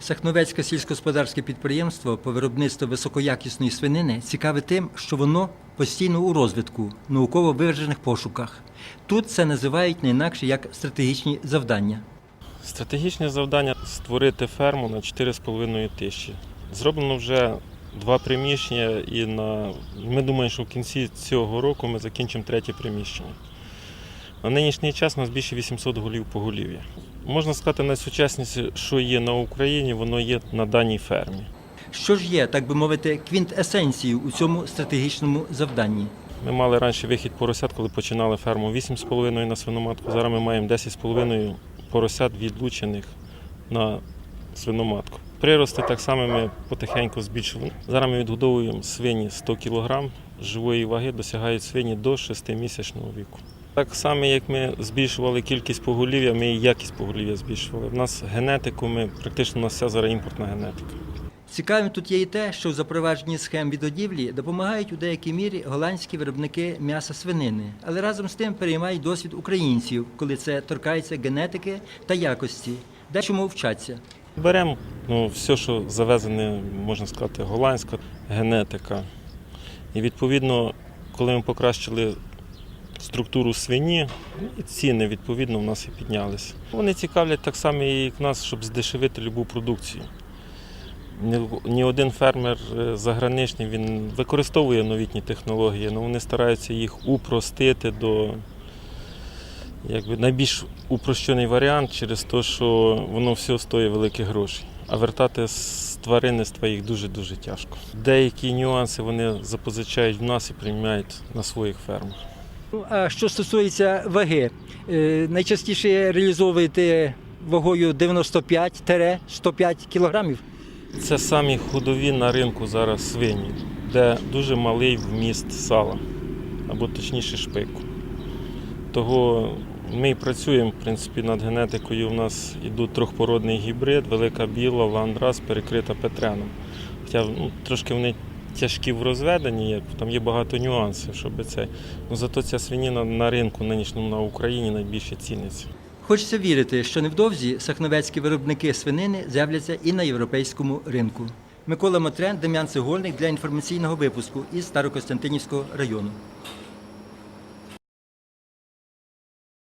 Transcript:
Сахновецьке сільськогосподарське підприємство по виробництву високоякісної свинини цікаве тим, що воно постійно у розвитку, науково виважених пошуках. Тут це називають не інакше як стратегічні завдання. Стратегічне завдання створити ферму на 4,5 тисячі. Зроблено вже два приміщення, і на... ми думаємо, що в кінці цього року ми закінчимо третє приміщення. На нинішній час у нас більше 800 голів поголів'я. Можна сказати, найсучасніше, що є на Україні, воно є на даній фермі. Що ж є, так би мовити, квінтесенцією у цьому стратегічному завданні? Ми мали раніше вихід поросят, коли починали ферму 8,5 на свиноматку. Зараз ми маємо 10,5 поросят відлучених на свиноматку. Прирости так само ми потихеньку збільшили. Зараз ми відгодовуємо свині 100 кг живої ваги, досягають свині до 6-місячного віку. Так само, як ми збільшували кількість поголів'я, ми і якість поголів'я збільшували. У нас генетику, ми практично у нас вся зараз імпортна генетика. Цікавим тут є і те, що в запровадженні схем відгодівлі допомагають у деякій мірі голландські виробники м'яса свинини, але разом з тим переймають досвід українців, коли це торкається генетики та якості, дечому вчаться. Беремо ну, все, що завезене, можна сказати, голландська генетика. І відповідно, коли ми покращили структуру свині, і ціни відповідно в нас і піднялися. Вони цікавлять так само, як нас, щоб здешевити любу продукцію. Ні, один фермер е, заграничний він використовує новітні технології, але вони стараються їх упростити до якби, найбільш упрощений варіант через те, що воно все стоїть великих грошей. А вертати з тваринництва їх дуже-дуже тяжко. Деякі нюанси вони запозичають в нас і приймають на своїх фермах. Ну, а що стосується ваги, е, найчастіше реалізовуєте вагою 95-105 кілограмів. Це самі ходові на ринку зараз свині, де дуже малий вміст сала, або точніше шпику. Того ми працюємо в принципі, над генетикою. У нас йдуть трьохпородний гібрид, велика біла, ландрас, перекрита петреном. Хоча ну, трошки вони тяжкі в розведенні, там є багато нюансів, щоб це. Ну, зато ця свиніна на ринку нинішньому на Україні найбільше ціниться. Хочеться вірити, що невдовзі сахновецькі виробники свинини з'являться і на європейському ринку. Микола Мотрен, Дем'ян Цегольник для інформаційного випуску із Старокостянтинівського району.